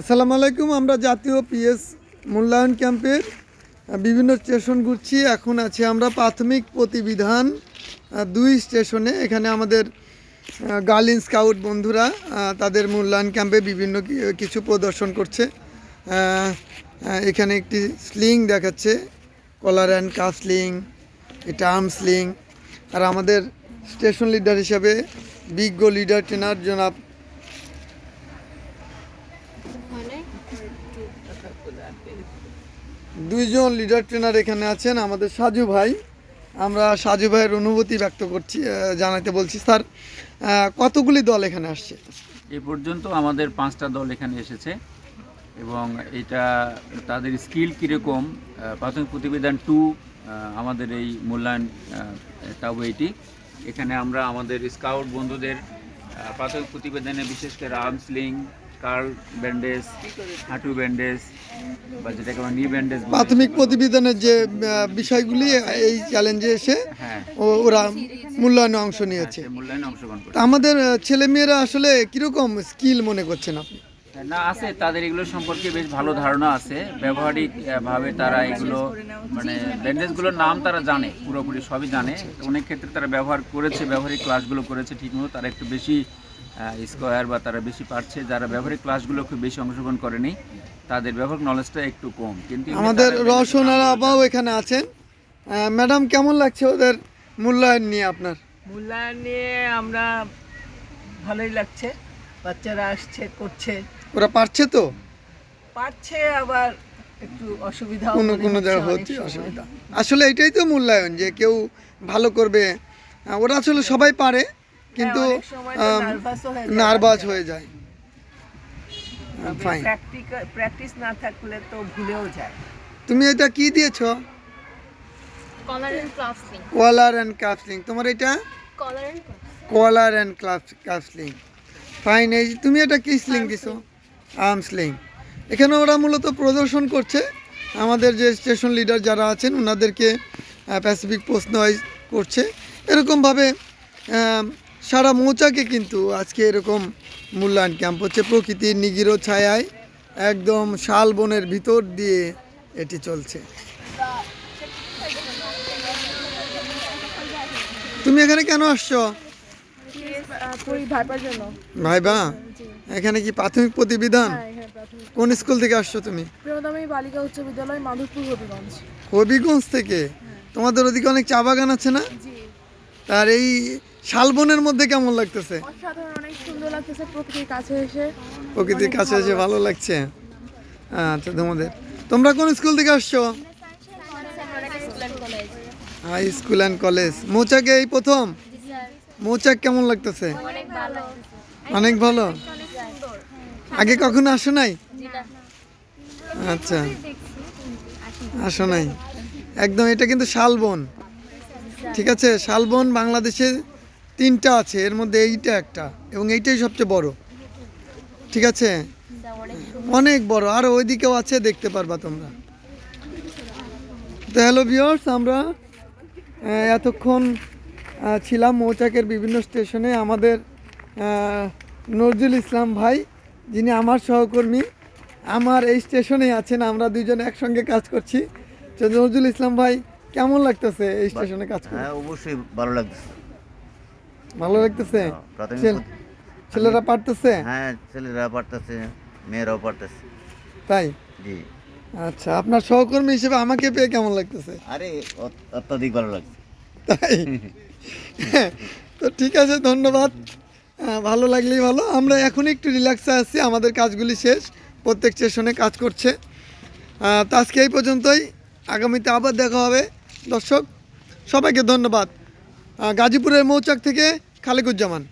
আসসালামু আলাইকুম, আমরা জাতীয় পিএস মূল্যায়ন ক্যাম্পের বিভিন্ন স্টেশন ঘুরছি। এখন আছি আমরা প্রাথমিক প্রতিবিধান দুই স্টেশনে। এখানে আমাদের গার্লিন স্কাউট বন্ধুরা তাদের মূল্যায়ন ক্যাম্পে বিভিন্ন কিছু প্রদর্শন করছে। এখানে একটি স্লিং দেখাচ্ছে, কলার অ্যান্ড কাফ স্লিং, এটা আর্ম স্লিং। আর আমাদের স্টেশন লিডার হিসাবে বিজ্ঞ লিডার, ট্রেনার জনাব দুইজন লিডার ট্রেনার এখানে আছেন, আমাদের সাজু ভাই। আমরা সাজু ভাইয়ের অনুভূতি ব্যক্ত করছি জানাতে বলছি, স্যার কতগুলি দল এখানে আসছে? এ পর্যন্ত আমাদের পাঁচটা দল এখানে এসেছে এবং এটা তাদের স্কিল কীরকম প্রাথমিক প্রতিবেদন টু আমাদের এই মূল্যায়ন তাও এইটি এখানে আমরা আমাদের স্কাউট বন্ধুদের প্রাথমিক প্রতিবেদনে বিশেষ করে আর্ম স্লিং কার্ল ব্যান্ডেজ হাঁটু ব্যান্ডেজ বা যেটাকে আমরা নি ব্যান্ডেজ প্রাথমিক প্রতিবেদনের যে বিষয়গুলি এই চ্যালেঞ্জে এসে হ্যাঁ। ওরা মূল্যায়নে অংশ নিয়েছে। সে মূল্যায়নে অংশগ্রহণ করে আমাদের ছেলেমেয়েরা আসলে কীরকম স্কিল মনে করছেন আপনি? না আছে তাদের এগুলো সম্পর্কে বেশ ভালো ধারণা আছে। ব্যবহারিক ভাবে তারা এগুলো মানে ব্যান্ডেজগুলোর নাম তারা জানে পুরোপুরি সবই জানে। অনেক ক্ষেত্রে তারা ব্যবহার করেছে ব্যবহারিক ক্লাসগুলো করেছে ঠিকমতো তারা একটু বেশি স্কোয়ার বা তারা বেশি পারছে যারা ব্যবহারিক ক্লাসগুলো খুব বেশি অংশগ্রহণ করেনি তাদের ব্যবহারিক নলেজটা একটু কম। কিন্তু আমাদের রসনার আবাও এখানে আছেন। ম্যাডাম কেমন লাগছে ওদের মূল্যায়ন নিয়ে আপনার? মূল্যায়ন নিয়ে আমরা ভালোই লাগছে। বাচ্চারা আসছে করছে। ওরা পারছে তো? পারছে আবার একটু অসুবিধা কোনো কোনো জায়গায় হচ্ছে অসুবিধা। আসলে এটাই তো মূল্যায়ন যে কেউ ভালো করবে। ওরা আসলে সবাই পারে কিন্তু নার্ভাস হয়ে যায়। ফাইন প্র্যাকটিস না থাকলে তো ভুলেও যায়। তুমি এটা কি দিয়েছ? Collar and clasping collar and কাফলিং তোমার এটা? Collar and clasping collar and কাফলিং fine এই তুমি এটা কি স্লিং দিছো? আর্ম স্লিং এখানে ওরা মূলত প্রদর্শন করছে। আমাদের যে স্টেশন লিডার যারা আছেন ওনাদেরকে প্যাসিফিক প্রশ্ন করছে। এরকমভাবে সারা মৌচাকে কিন্তু আজকে এরকম মূল্যায়ন ক্যাম্প হচ্ছে। প্রকৃতির নিগিরো ছায়ায় একদম শাল বনের ভিতর দিয়ে এটি চলছে। তুমি এখানে কেন আসছো? পুরি ভাইপার জন্য। ভাই বা এখানে কি প্রাথমিক প্রতিবিধান? হ্যাঁ কোন স্কুল থেকে আসছো তুমি? বালিকা উচ্চ বিদ্যালয় মাধবপুর হবিগঞ্জ। হবিগঞ্জ থেকে? তোমাদের ওদিকে অনেক চা বাগান আছে না? তার এই শালবনের মধ্যে কেমন লাগতেছে? অসাধারণ অনেক সুন্দর লাগতেছে প্রকৃতির কাছে এসে। প্রকৃতির কাছে এসে ভালো লাগছে? আচ্ছা তোমাদের। তোমরা কোন স্কুল থেকে আসছো? হাই স্কুল অ্যান্ড কলেজ মৌচাকে এই প্রথম? মৌচাক কেমন লাগতেছে? অনেক ভালো। আগে কখনো আসো নাই? আচ্ছা। আসো নাই। একদম এটা কিন্তু শালবন। ঠিক আছে, শালবন বাংলাদেশে তিনটা আছে, এর মধ্যে এইটা একটা, এবং এইটাই সবচেয়ে বড়। ঠিক আছে? অনেক বড়, আর ওইদিকেও আছে, দেখতে পারবা তোমরা। তো হ্যালো ভিওর্স আমরা এতক্ষণ ছিলাম মৌচাকের বিভিন্ন স্টেশনে। আমাদের নজরুল ইসলাম ভাই, যিনি আমার সহকর্মী, আমার এই স্টেশনেই আছেন, আমরা দুজন একসঙ্গে কাজ করছি। তো নজরুল ইসলাম ভাই কেমন লাগতেছে এই স্টেশনে কাজ করে? হ্যাঁ অবশ্যই ভালো লাগছে ভালো লাগতেছে? প্রাথমিক ছেলেরা পারতেছে? হ্যাঁ ছেলেরা পারতেছে মেয়েরাও পারতেছে। তাই? জি। আচ্ছা আপনার সহকর্মী হিসেবে আমাকে পেয়ে কেমন লাগতেছে? আরে অত- অত্যাধিক ভালো লাগছে। তাই? তো ঠিক আছে ধন্যবাদ। ভালো লাগলেই ভালো। আমরা এখন একটু রিল্যাক্সে আছি আমাদের কাজগুলি শেষ প্রত্যেক স্টেশনে কাজ করছে। তো আজকে এই পর্যন্তই। আগামীতে আবার দেখা হবে। দর্শক সবাইকে ধন্যবাদ। গাজীপুরের মৌচাক থেকে খালেকুজ্জামান।